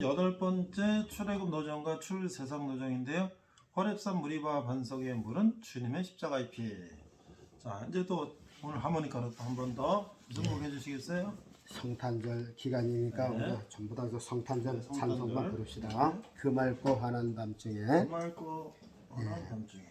여덟 번째 출애굽 노정과 출세상 노정인데요. 호렙산 무리바 반석의 물은 주님의 십자가의 피. 자 이제 또 오늘 하모니카로 또 한 번더 무슨 곡 해 주시겠어요? 성탄절 기간이니까 네. 우리 전부 다그 성탄절 네, 성탄절. 찬송만 부릅시다. 그 맑고 환한 밤중에 맑고 어느 밤중에.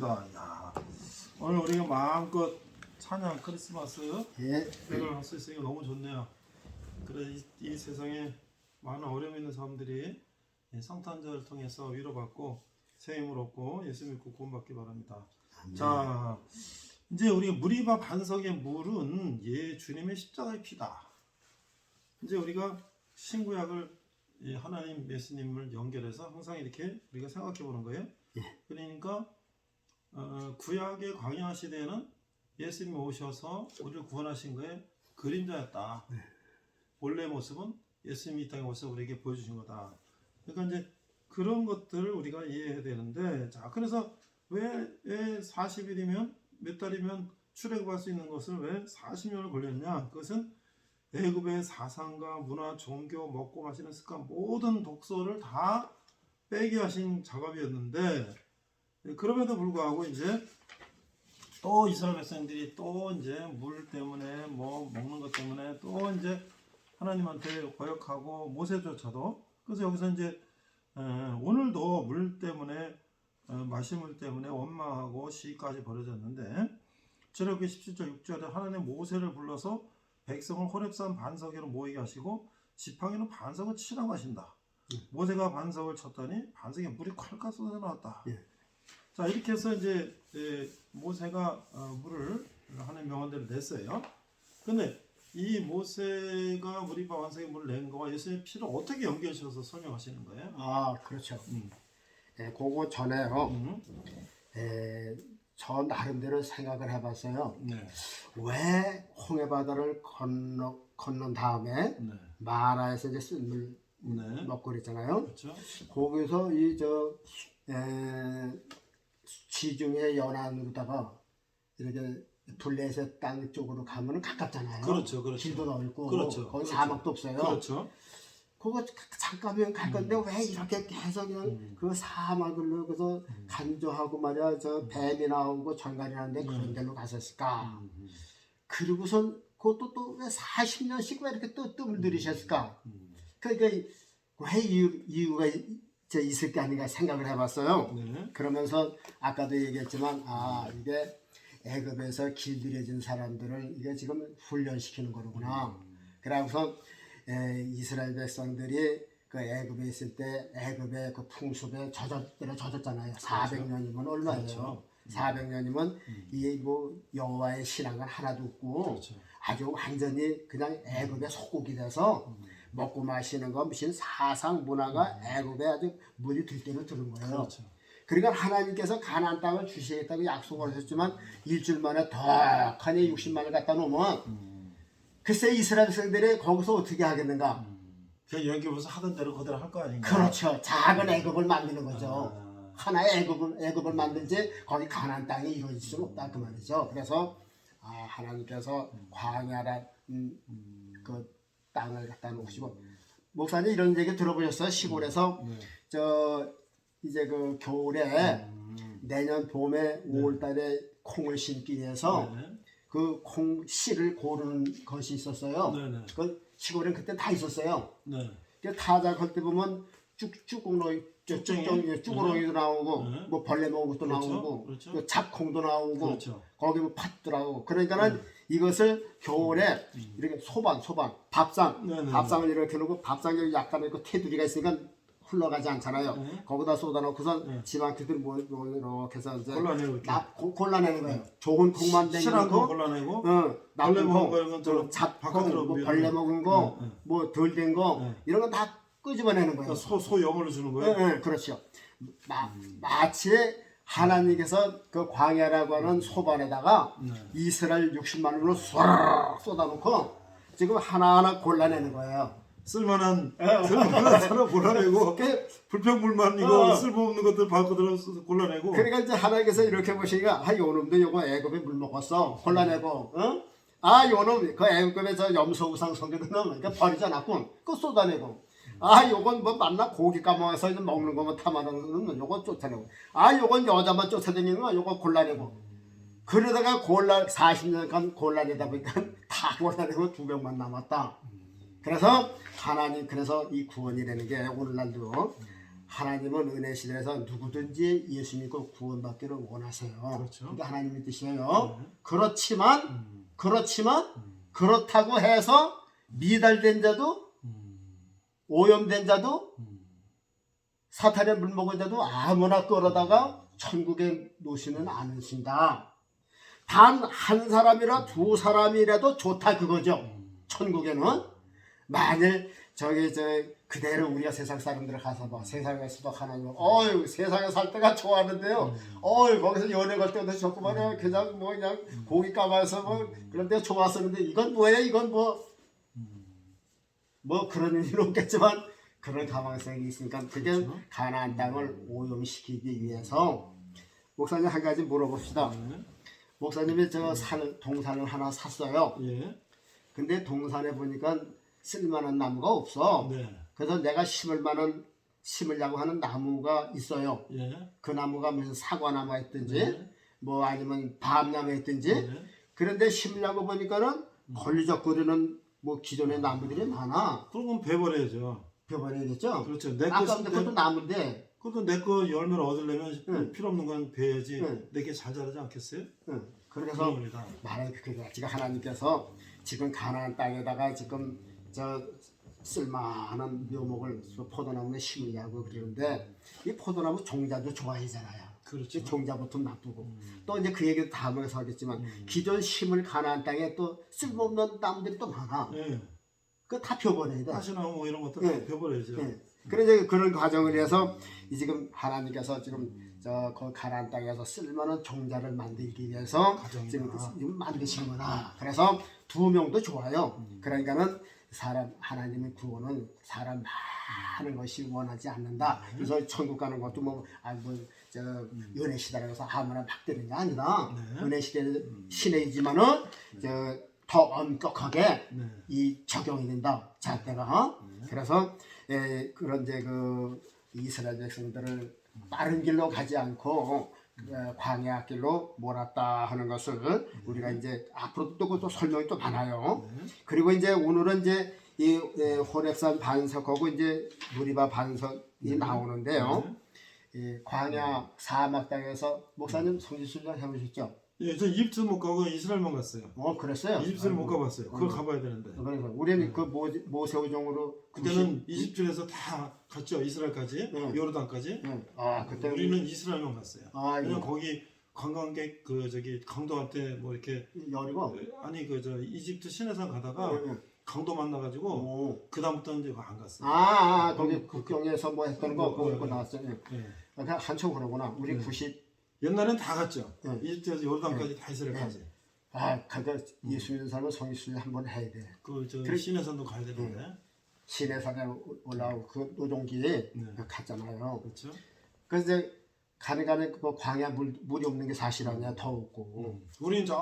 수고하셨습니다. 야, 오늘 우리가 마음껏 찬양 크리스마스 예, 백을 할수 있으니까 너무 좋네요. 그래 이, 이 세상에 많은 어려움 있는 사람들이 이 성탄절을 통해서 위로받고 새 힘을 얻고 예수 믿고 구원받기 바랍니다. 자 이제 우리가 무리바 반석의 물은 예 주님의 십자가의 피다. 이제 우리가 신구약을 이 하나님 예수님을 연결해서 항상 이렇게 우리가 생각해 보는 거예요. 그러니까 어, 구약의 광야 시대에는 예수님이 오셔서 우리를 구원하신 거에 그림자였다. 본래 모습은 예수님이 이 땅에 오셔서 우리에게 보여주신 거다. 그러니까 이제 그런 것들을 우리가 이해해야 되는데, 자, 그래서 왜, 왜 40일이면 몇 달이면 출애굽할 수 있는 것을 왜 40년을 걸렸냐? 그것은 애굽의 사상과 문화, 종교, 먹고 마시는 습관 모든 독소를 다 빼게 하신 작업이었는데 그럼에도 불구하고 이제 또 이스라엘 백성들이 또 이제 물 때문에 뭐 먹는 것 때문에 또 이제 하나님한테 거역하고 모세조차도 그래서 여기서 이제 에, 오늘도 물 때문에 어, 마실 물 때문에 원망하고 시까지 벌어졌는데 출애굽기 17절 6절에 하나님 모세를 불러서 백성을 호렙산 반석으로 모이게 하시고 지팡이는 반석을 치라고 하신다. 모세가 반석을 쳤더니 반석에 물이 콸콸 쏟아 나왔다. 예. 자 이렇게 해서 이제 예, 모세가 어, 물을 하는 명언대로 냈어요. 근데 이 모세가 무리바 완성의 물을 낸 거와 예수님의 피를 어떻게 연결시켜서 설명하시는 거예요? 아 그렇죠. 음. 예, 그거 전에요. 음. 예, 저 나름대로 생각을 해봤어요. 네. 왜 홍해 바다를 건너 건넌 다음에 네. 마라에서 이제 쓴물 네. 먹고 그랬잖아요. 그렇죠. 거기서 이저 지중해 연안으로다가 이렇게 둘레서 땅 쪽으로 가면은 가깝잖아요. 그렇죠. 그렇죠. 길도 넓고 그렇죠. 거기 그렇죠. 사막도 없어요. 그렇죠. 그거 잠깐이면 갈 건데 왜 이렇게 계속 그냥 음. 그 사막을 그래서 간조하고 말이야 저 뱀이 나오고 전갈이 나는데 그런 데로 갔었을까? 음. 그리고선 그것도 또 왜 40년씩 왜 이렇게 또 뜸을 들이셨을까? 음. 그러니까 왜 이유, 이유가 저 있을 게 아닌가 생각을 해봤어요. 네. 그러면서 아까도 얘기했지만 아 이게 애굽에서 길들여진 사람들을 이게 지금 훈련시키는 거구나. 그러고서 에, 이스라엘 백성들이 그 애굽에 있을 때 애굽의 그 풍습에 젖었 때려 젖었잖아요. 400년이면 얼마예요? 그렇죠. 400년이면 이뭐 여호와의 신앙은 하나도 없고 그렇죠. 아주 완전히 그냥 애굽의 속국이 돼서 먹고 마시는 거 무슨 사상 문화가 애굽에 아주 물이 들대로 들은 거예요. 그렇죠. 그러니까 하나님께서 가나안 땅을 주시겠다고 약속을 하셨지만 일주일 만에 덕하니 60만을 갖다 놓으면 글쎄 이스라엘 백성들이 거기서 어떻게 하겠는가? 그냥 연기부서 하던 대로 그대로 할 거 아닌가? 그렇죠. 작은 애굽을 만드는 거죠. 아, 하나의 애굽을 애굽을 만들지 거기 가나안 땅이 이루어질 수는 없다 그 말이죠. 그래서 아, 하나님께서 광야라 음, 그 땅을 갖다 놓으시고 목사님 이런 얘기 들어보셨어요? 시골에서 네. 저 이제 그 겨울에 음, 내년 봄에 5월달에 콩을 심기 위해서 네. 그콩 씨를 고르는 것이 있었어요. 네, 네. 그 시골엔 그때 다 있었어요. 네. 그 타작할 때 보면 쭉 쭈꾸러기 쭉정이? 쭉정이 쭈꾸러기도 나오고 네. 뭐 벌레 먹은 것도 그렇죠. 나오고 그렇죠. 그 잡콩도 나오고 그렇죠. 거기 뭐 팥도 나오고 그러니까는 이것을 겨울에 이렇게 소반 소반 밥상 네, 네, 밥상을 이렇게 놓고 밥상에 약간 이렇게 테두리가 있으니까 흘러가지 않잖아요. 네. 거기다 쏟아놓고서 네. 지방키들 뭐, 뭐 이렇게 해서 이제 골라내고 이렇게. 나, 고, 골라내는 거예요. 좋은 콩만 실한 거 댕기고 골라내고 어, 벌레 나쁜 먹은 콩, 거 이런 것들은 어, 잡콩, 바깥으로 뭐 밀어내고. 벌레 먹은 거, 네, 네. 뭐 덜 된 거 네. 이런 건다 끄집어내는 거예요. 그러니까 소, 소 영어를 주는 예, 거예요? 예, 그렇죠. 마, 마치 하나님께서 그 광야라고 하는 소반에다가 네. 이스라엘 60만 원을 쏘르륵 쏟아놓고 지금 하나하나 골라내는 거예요. 쓸만한 쓸만한 사람 골라내고 그, 불평불만 이거 어. 쓸모없는 것들 바꿔들어 골라내고 그러니까 이제 하나님께서 이렇게 보시니까 아 요놈도 요거 애굽에 물 먹었어 골라내고 어? 아 요놈 그 애굽에 저 염소우상 놈 그러니까 버리지 않았군 그거 쏟아내고 아 요건 뭐 만나 고기 까먹어서 먹는 거면 탐하는 놈 요거 쫓아내고 아 요건 여자만 쫓아다니는 거 요거 골라내고 그러다가 골라 40년간 골라내다 보니까 다 골라내고 두 명만 남았다 그래서 하나님 그래서 이 구원이라는 게 오늘날도 하나님은 은혜 시대에서 누구든지 예수 믿고 구원받기를 원하세요. 그렇죠. 게 하나님의 뜻이에요. 네. 그렇지만 음, 그렇지만 그렇다고 해서 미달된 자도 음, 오염된 자도 음. 사탄의 물 먹은 자도 아무나 끌어다가 천국에 놓지는 않으신다. 단 한 사람이라 두 사람이라도 좋다 그거죠. 천국에는 만일 저기 저 그대로 우리가 세상 사람들 가서 봐 세상에서도 하나님 어유 세상에 살 때가 좋았는데요 어유 거기서 연애 갈 때도 좋고 말이야 그냥 뭐 그냥 고기 까마서 뭐 그런 데 좋았었는데 이건 뭐야 이건 뭐 뭐 그런 일은 없겠지만 그런 가망성이 있으니까 그게 그렇죠. 가나안 땅을 오염시키기 위해서 목사님 한 가지 물어봅시다 네. 목사님이 저 산, 동산을 하나 샀어요 예. 근데 동산에 보니까 쓸만한 나무가 없어. 네. 그래서 내가 심을 만한 심으려고 하는 나무가 있어요. 예. 그 나무가 무슨 사과나무가 있든지 네. 뭐 아니면 밤나무가 있든지 네. 그런데 심으려고 보니까는 걸리적거리는 뭐 기존의 나무들이 많아. 그러면 배버려야죠. 벼버려야겠죠? 그렇죠. 내거 아까 근데 그것도 나무인데 그것도 내 거 열매를 얻으려면 응. 필요 없는 건 베야지 응. 내게 잘 자라지 않겠어요? 응. 그래서. 말해 그게 지금 하나님께서 지금 가나안 땅에다가 지금 저 쓸만한 묘목을 포도나무에 심으려고 그러는데 이 포도나무 종자도 좋아하잖아요. 그렇죠. 이 종자부터 나쁘고 음. 또 이제 그 얘기도 다음에서 하겠지만 기존 심을 가나안 땅에 또 쓸모없는 나무들이 또 많아. 예. 그거 다 펴버려야 돼. 가시나무 뭐 이런 것들 네. 다 배버려야죠. 예. 그래 이제 그런 과정을 위해서 이 지금 하나님께서 지금 저그 가나안 땅에서 쓸만한 종자를 만들기 위해서 과정이구나. 지금, 지금 만드시는구나. 그래서 두 명도 좋아요. 그러니까는 사람 하나님의 구원은 사람 많은 것이 원하지 않는다. 그래서 천국 가는 것도 뭐 아 뭐저 은혜 시대라고 해서 아무나 막 되는 게 아니다. 네. 은혜 시대 시내이지만은 저 더 엄격하게 네. 이 적용이 된다 잣대가 그래서 에, 그런 이제 그 이스라엘 백성들을 빠른 길로 가지 않고 어, 광야 길로 몰았다 하는 것을 우리가 이제 앞으로 또 그것도 설명이 또 많아요. 그리고 이제 오늘은 이제 이 에, 호렙산 반석하고 이제 누리바 반석이 나오는데요. 이 광야 사막 땅에서 목사님 성지순례 해보셨죠? 예, 저 이집트 못 가고 이스라엘만 갔어요. 어 그랬어요. 이집트를 못. 가봤어요. 그걸 어. 가봐야 되는데. 그래서 우리는 그 모, 모세우정으로 그때는 이집트에서 다 갔죠. 이스라엘까지, 응. 요르단까지. 응. 아 그때 우리는 이스라엘만 갔어요. 아 왜냐면 이거 거기 관광객 그 저기 강도한테 뭐 이렇게 열이고. 아니 그 저 이집트 시내산 가다가 응, 응. 강도 만나가지고 오. 그 다음부터는 이제 안 갔어요. 아, 아 거기 그- 국경에서 뭐 했던 거 그- 그거 그- 그거 나왔어요. 예. 예. 그러니까 한참 그러구나. 우리 네. 90. 옛날엔 다 갔죠. 응. 이집트에서 요르단까지 다 이스라엘까지. 아, 그러니까 예수 믿는 사람은 성의순례 한번 해야 돼. 그저 그래- 시내산도 가야 되는데. 시내산에 올라오고 그 노종기에 네. 그 갔잖아요. 그렇죠. 그래서 이제 가는 가는 그 광야 물, 물이 없는 게 사실 아니야. 더웠고. 우리는 저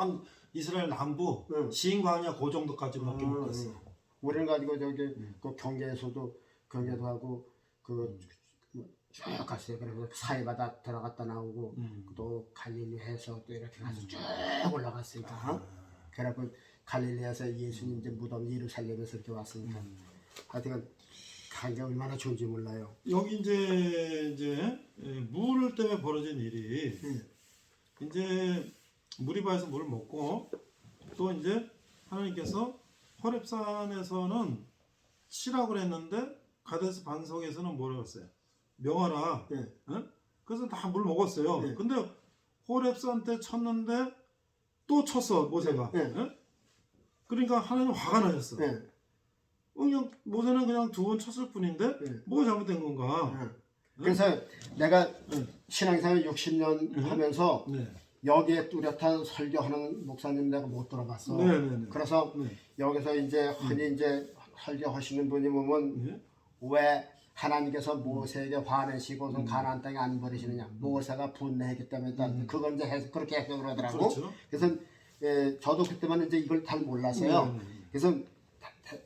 이스라엘 남부 응. 시인광야 그 정도까지밖에 못 응, 갔어. 응. 우리는 가지고 저기 그 경계에서도 경계도 하고 그쭉 갔어요. 그래서 사이바다 들어갔다 나오고 음. 또 갈릴리 해서 또 이렇게 가서 쭉 올라갔으니까. 아, 그래갖고 갈릴리에서 예수님 이제 무덤 예루살렘에서 이렇게 왔으니까. 하여튼 간게 얼마나 좋은지 몰라요. 여기 이제 이제 예, 물 때문에 벌어진 일이 이제 무리바에서 물을 먹고 또 이제 하나님께서 호렙산에서는 치라고 그랬는데 가데스 반석에서는 뭐라고 했어요? 명하라. 예. 어? 그래서 다 물 먹었어요. 네. 근데 호렙산 때 쳤는데 또 쳤어 모세가. 네. 어? 그러니까 하나님 화가 나셨어. 예. 어, 그냥 모세는 그냥 두 번 쳤을 뿐인데 네. 뭐가 잘못된 건가? 예. 그래서 내가 응. 신앙생활 60년 응. 하면서 네. 여기에 뚜렷한 설교하는 목사님 내가 못 들어봤어. 네네네. 그래서 네. 여기서 이제 흔히 이제 설교하시는 분이 보면 네. 왜 하나님께서 모세에게 화내시고서 가나안 땅에 안 버리시느냐 모세가 분내했기 때문에 음. 그걸 이제 해서 그렇게 해석을 하더라고 그렇죠. 그래서 예, 저도 그때만 이제 이걸 잘 몰랐어요 네, 네, 네. 그래서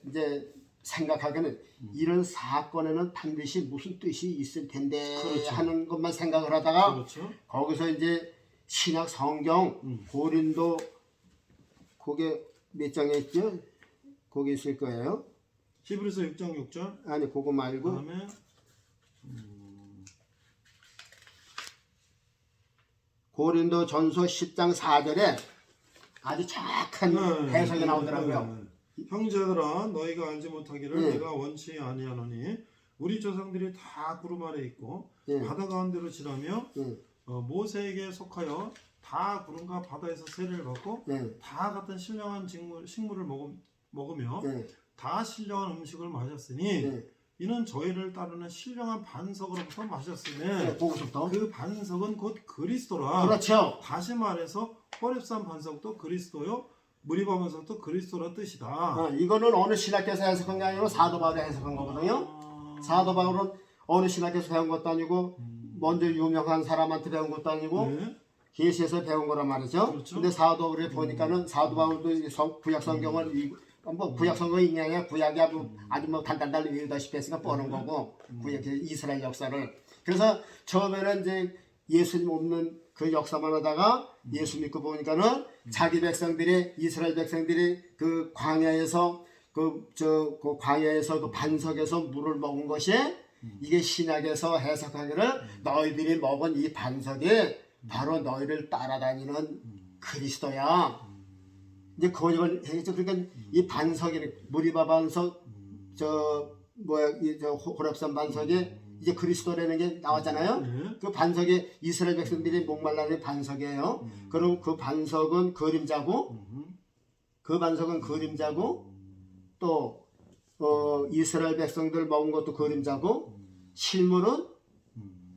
이제 생각하기에는 음. 이런 사건에는 반드시 무슨 뜻이 있을 텐데 그렇죠. 하는 것만 생각을 하다가 그렇죠. 거기서 이제 신약 성경 음. 고린도 그게 몇 장에 있죠? 거기 있을 거예요. 히브리서 6장 6절. 아니 그거 말고 그다음에 고린도 전서 10장 4절에 아주 정확한 네, 해석이 네, 나오더라고요. 네, 네. 형제들아 너희가 알지 못하기를 네. 내가 원치 아니하노니 우리 조상들이 다 구름 아래 있고 네. 바다 가운데로 지나며 네. 어, 모세에게 속하여 다 구름과 바다에서 세례를 받고 네. 다 같은 신령한 식물, 식물을 먹음, 먹으 며 네. 다 신령한 음식을 마셨으니 네. 이는 저희를 따르는 신령한 반석으로부터 마셨으니 네. 그 반석은 곧 그리스도라. 그렇죠. 다시 말해서 호렙산 반석도 그리스도요, 무리바 반석도 그리스도라 뜻이다. 어, 이거는 어느 신학교에서 해석한 게 아니고 사도 바울이 해석한 거거든요. 아, 사도 바울은 어느 신학교에서 배운 것도 아니고 먼저 유명한 사람한테 배운 것도 아니고 네. 계시에서 배운 거란 말이죠. 그렇죠. 근데 사도 바울에 보니까는 사도 바울도 성- 구약 성경을 이- 뭐 구약 성경 읽냐냐 구약이 아주 아주 뭐 단단단 읽다시피 했으니까 뻔한 거고 구약 이스라엘 역사를 그래서 처음에는 이제 예수님 없는 그 역사만 하다가 예수 믿고 보니까는 자기 백성들이 이스라엘 백성들이 그 광야에서 그 저그 광야에서 그 반석에서 물을 먹은 것이 이게 신약에서 해석하기를 너희들이 먹은 이 반석이 바로 너희를 따라다니는 그리스도야. 이제 그걸 해서 그러니까 이 반석이 무리바 반석 저 뭐야 이저 호랍산 반석이 이제 그리스도라는 게 나왔잖아요. 네. 그 반석이 이스라엘 백성들이 목말라는 반석이에요. 그럼 그 반석은 그림자고 음, 그 반석은 그림자고 또 어, 이스라엘 백성들 먹은 것도 그림자고 실물은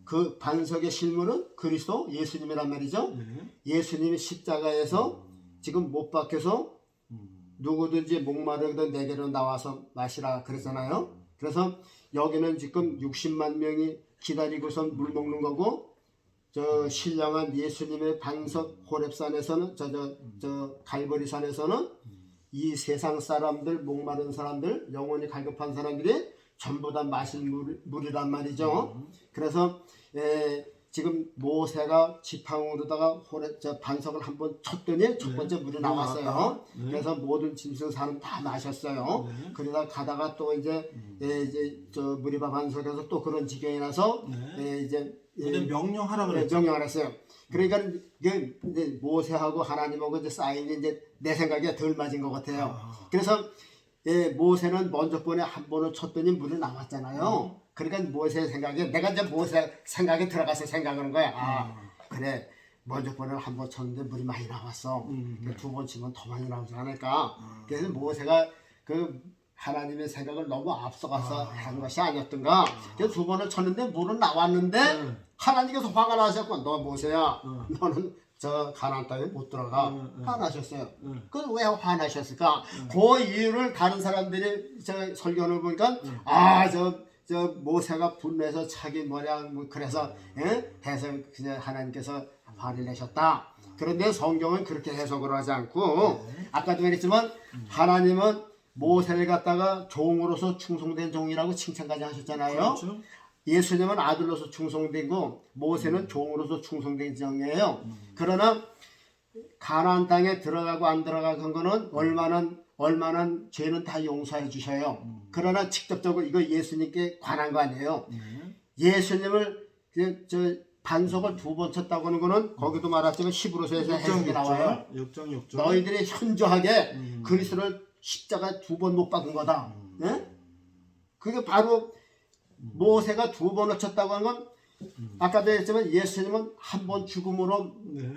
그 반석의 실물은 그리스도 예수님이란 말이죠. 네. 예수님이 십자가에서 지금 못 박혀서 음, 누구든지 목마르거든 내게로 나와서 마시라 그랬잖아요. 그래서 여기는 지금 60만 명이 기다리고서 물 먹는 거고 저 신령한 예수님의 반석 호렙산에서는 저저저 갈보리산에서는 이 세상 사람들 목마른 사람들 영혼이 갈급한 사람들이 전부 다 마실 물, 물이란 말이죠. 그래서 에, 지금 모세가 지팡으로다가 호레 저 반석을 한번 쳤더니 첫 네. 번째 물이 물이 나왔어요. 네. 그래서 모든 짐승 사람 다 마셨어요. 네. 그러다 가다가 또 이제 음. 예, 이제 저 무리바 반석에서 또 그런 지경이 나서 네. 예, 이제 예, 명령하라 예, 그랬죠. 명령을 했어요. 그러니까 이게 모세하고 하나님하고 이제 쌓인이 이제 내 생각에 덜 맞은 것 같아요. 아. 그래서 예, 모세는 먼저 번에 한 번을 쳤더니 물이 나왔잖아요. 그러니까 모세의 생각에 내가 이제 모세 생각에 들어가서 생각하는 거야. 아, 그래. 먼저 번을 한번 쳤는데 물이 많이 나왔어. 음. 두번 치면 더 많이 나오지 않을까. 그래서 모세가 그 하나님의 생각을 너무 앞서가서 한 것이 아니었던가. 그래서 두 번을 쳤는데 물은 나왔는데 네. 하나님께서 화가 나셨고 너 모세야 어. 너는 저 가나안 땅에 못 들어가 응, 응. 화나셨어요. 응. 그왜 화나셨을까? 그 이유를 다른 사람들이 저 설교를 보니까 아저 저 모세가 분내서 차기 뭐냐 뭐 그래서 예? 해서 그냥 하나님께서 화를 내셨다. 그런데 성경은 그렇게 해석을 하지 않고 아까도 말했지만 하나님은 모세를 갖다가 종으로서 충성된 종이라고 칭찬까지 하셨잖아요. 그렇죠. 예수님은 아들로서 충성되고 모세는 종으로서 충성된 정이에요. 그러나 가나안 땅에 들어가고 안 들어가는 거는 얼마나 얼마나 죄는 다 용서해 주셔요. 그러나 직접적으로 이거 예수님께 관한 거 아니에요. 네. 예수님을 그, 저 반석을 두 번 쳤다고 하는 거는 거기도 말했지만 히브리서에서 해석이 나와요. 6장 6절. 너희들이 현저하게 음. 그리스도를 십자가 두 번 못 박은 거다. 예? 그게 바로 모세가 두 번을 쳤다고 하는 건 아까도 했지만 예수님은 한 번 죽음으로 네.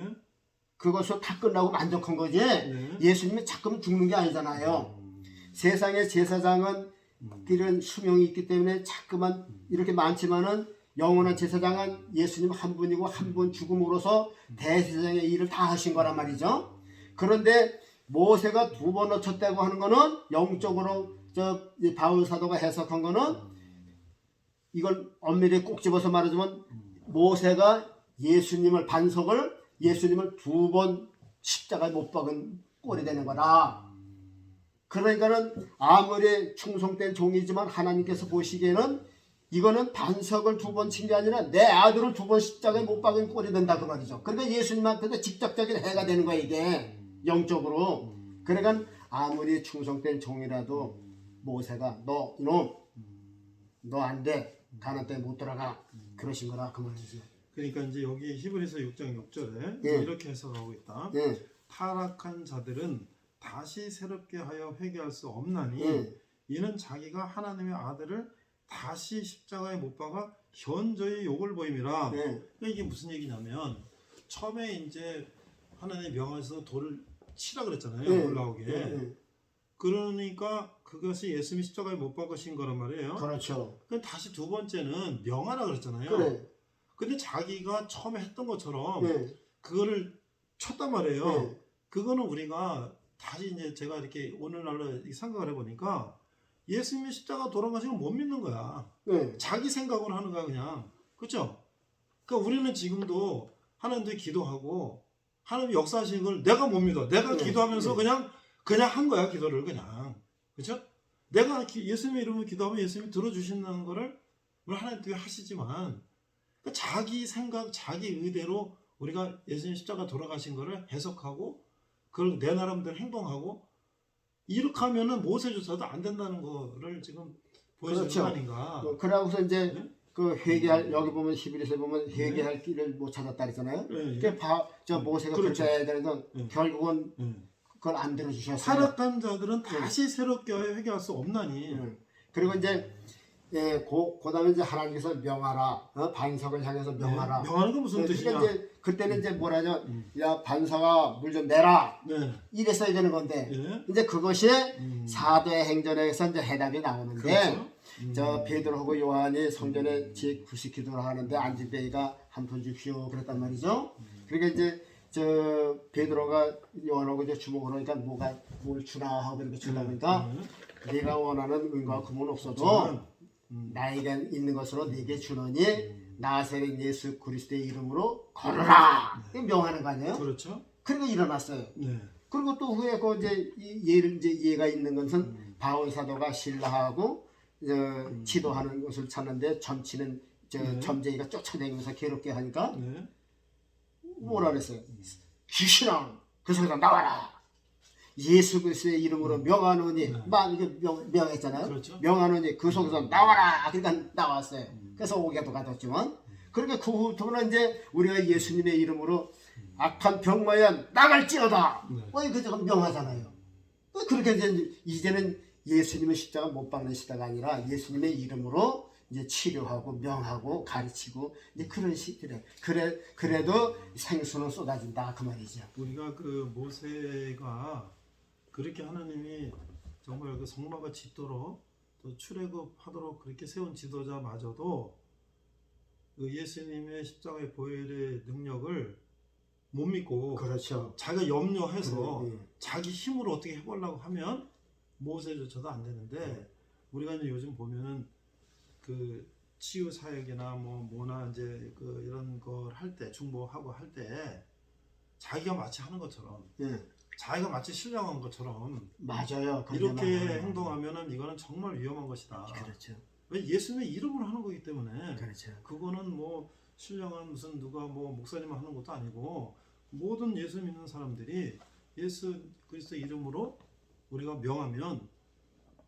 그것을 다 끝나고 만족한 거지. 네. 예수님이 자꾸만 죽는 게 아니잖아요. 세상의 제사장은 이런 수명이 있기 때문에 자꾸만 이렇게 많지만은 영원한 제사장은 예수님 한 분이고 한 분 죽음으로써 대제사장의 일을 다 하신 거란 말이죠. 그런데 모세가 두 번을 쳤다고 하는 거는 영적으로 저이 바울 사도가 해석한 거는 이걸 엄밀히 꼭 집어서 말하자면 모세가 예수님을 반석을 예수님을 두 번 십자가에 못 박은 꼴이 되는 거다. 그러니까는 아무리 충성된 종이지만 하나님께서 보시기에는 이거는 반석을 두 번 친 게 아니라 내 아들을 두 번 십자가에 못 박은 꼴이 된다 그 말이죠. 그러니까 예수님한테도 직접적인 해가 되는 거야 이게 영적으로. 그러니까 아무리 충성된 종이라도 모세가 너 이놈 너 안 돼. 가나안 땅에 못 들어가. 그러신 거라 그 말이죠. 그러니까 이제 여기 히브리서 6장 6절에 예. 이렇게 해석하고 있다. 예. 타락한 자들은 다시 새롭게 하여 회개할 수 없나니 예. 이는 자기가 하나님의 아들을 다시 십자가에 못 박아 현저히 욕을 보임이라. 예. 그러니까 이게 무슨 얘기냐면 처음에 이제 하나님 명하셔서 돌을 치라 그랬잖아요. 예. 올라오게. 예. 예. 그러니까 그것이 예수님이 십자가에 못 박으신 거란 말이에요. 그렇죠. 그 다시 두 번째는 명하라 그랬잖아요. 그래. 근데 자기가 처음에 했던 것처럼 예. 그거를 쳤단 말이에요. 예. 그거는 우리가 다시 이제 제가 이렇게 오늘날로 생각을 해보니까 예수님이 십자가 돌아가신 걸못 믿는 거야. 예. 자기 생각으로 하는 거야 그냥. 그렇죠? 그러니까 우리는 지금도 하나님께 기도하고 하나님 역사하시는 걸 내가 못 믿어. 내가 네, 기도하면서 네. 그냥 그냥 한 거야 기도를 그냥. 그렇죠? 내가 기- 예수님의 이름으로 기도하면 예수님이 들어주신다는 거를 우리 하나님께 하시지만 그러니까 자기 생각, 자기 의대로 우리가 예수님 십자가 돌아가신 거를 해석하고 그걸 내 나름대로 행동하고 이렇게 하면은 모세조차도 안 된다는 거를 지금 보여주는 그렇죠. 거 아닌가? 어, 그러고서 이제 네? 그 회개할 여기 보면 11에서 보면 회개할 길을 못 찾았다 그랬잖아요. 예, 그게 바, 저 모세가 그렇죠. 그렇게 해야 되는 예. 결국은 예. 그걸 안 들어주셨어요. 타락한 자들은 다시 새롭게 회개할 수 없나니. 예. 그리고 이제 예, 고, 그 다음에 이제 하나님께서 명하라, 어? 반석을 향해서 명하라. 네, 명하는 건 무슨 예, 뜻이냐? 그러니까 이제 그때는 이제 뭐라냐, 음. 야 반석아 물 좀 내라 네. 이랬어야 되는 건데 예. 이제 그것이 음. 사도행전에서 이제 해답이 나오는데 그렇죠. 음. 저 베드로하고 요한이 성전에 제 구식 기도를 하는데 안진뱅이가 한푼 주십시오 그랬단 말이죠. 그러니까 이제 저 베드로가 요한하고 이제 주먹을 하니까 뭐가 뭘 주나 하고 이렇게 주다 보니까 네. 네가 원하는 은과 금은 없어도 음. 나에게 있는 것으로 네게 주노니 나사렛 예수 그리스도의 이름으로 걸어라. 이 명하는 거 아니에요? 그렇죠. 그리고 일어났어요. 네. 그리고 또 후에 그 이제 이 예를 이제 예가 있는 것은 음. 바울 사도가 신라하고 어, 지도하는 것을 찾는데 점치는 저 네. 점쟁이가 쫓아다니면서 괴롭게 하니까 네. 뭐라 그랬어요? 귀신아 그 속에서 나와라. 예수 그리스도의 이름으로 명하노니 네. 막 이게 명, 명했잖아요. 그렇죠. 명하노니 그 속에서 나와라. 그러니까 나왔어요. 그래서 오게도 가뒀지만 그러니까 그 후부터는 이제 우리가 예수님의 이름으로 악한 병마야 나갈지어다. 네. 어, 그저 명하잖아요. 어, 그렇게 이제 이제는 예수님의 십자가 못 박는 시대가 아니라 예수님의 이름으로 이제 치료하고 명하고 가르치고 이제 그런 시대래. 그래 그래도 생수는 쏟아진다 그 말이죠. 우리가 그 모세가 그렇게 하나님이 정말 그 성막을 짓도록 또 출애굽하도록 그렇게 세운 지도자마저도 그 예수님의 십자가의 보혈의 능력을 못 믿고 그렇죠. 자기가 염려해서 네, 네. 자기 힘으로 어떻게 해보려고 하면 모세조차도 안 되는데 우리가 이제 요즘 보면은 그 치유 사역이나 뭐 뭐나 이제 그 이런 걸 할 때 중보하고 할 때 자기가 마치 하는 것처럼 예, 자기가 마치 신령한 것처럼 맞아요. 이렇게. 행동하면은 이거는 정말 위험한 것이다. 그렇죠. 왜 예수님의 이름으로 하는 거기 때문에 그렇죠. 그거는 뭐 신령한 무슨 누가 뭐 목사님 하는 것도 아니고 모든 예수 믿는 사람들이 예수 그리스도 이름으로 우리가 명하면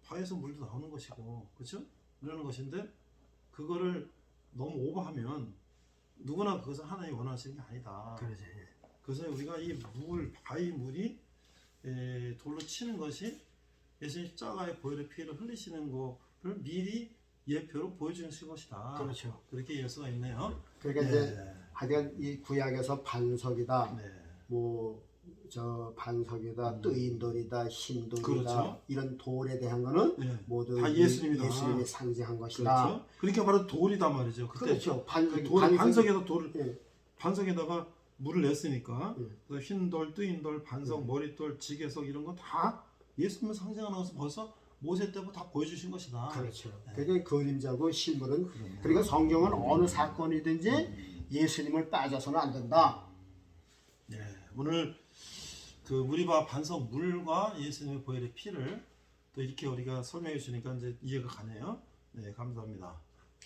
바에서 물도 나오는 것이고 그렇죠? 이러는 것인데 그거를 너무 오버하면 누구나 그것은 하나님 원하시는 게 아니다. 그렇죠. 그래서 우리가 이 물, 바위 물이 에, 돌로 치는 것이 예수님 십자가의 보혈의 피를 흘리시는 것을 미리 예표로 보여주는 것이다. 그렇죠. 그렇게 이해할 수가 있네요. 그러니까 이제 하여간 이 구약에서 반석이다. 네. 뭐 저 반석이다, 뜨인돌이다, 흰돌이다 그렇죠. 이런 돌에 대한 거는 네. 모두 다 예수님이다. 예수님이 상징한 것이다. 그렇죠. 그렇게 바로 돌이다 말이죠. 그때 그렇죠. 그 돌, 반석이- 반석 에다 돌을 예. 반석에다가 물을 냈으니까 예. 그래서 흰돌, 뜨인돌, 반석, 예. 머릿돌, 지게석 이런 거 다 예수님을 상징하는 것을 벌써 모세 때부터 다 보여주신 것이다. 그렇죠. 네. 그게 그림자고 실물은 그러네요. 그리고 성경은 어느 사건이든지 예수님을 빠져서는 안 된다. 네, 오늘 그 무리바 반석 물과 예수님의 보혈의 피를 또 이렇게 우리가 설명해 주니까 이제 이해가 가네요. 네, 감사합니다.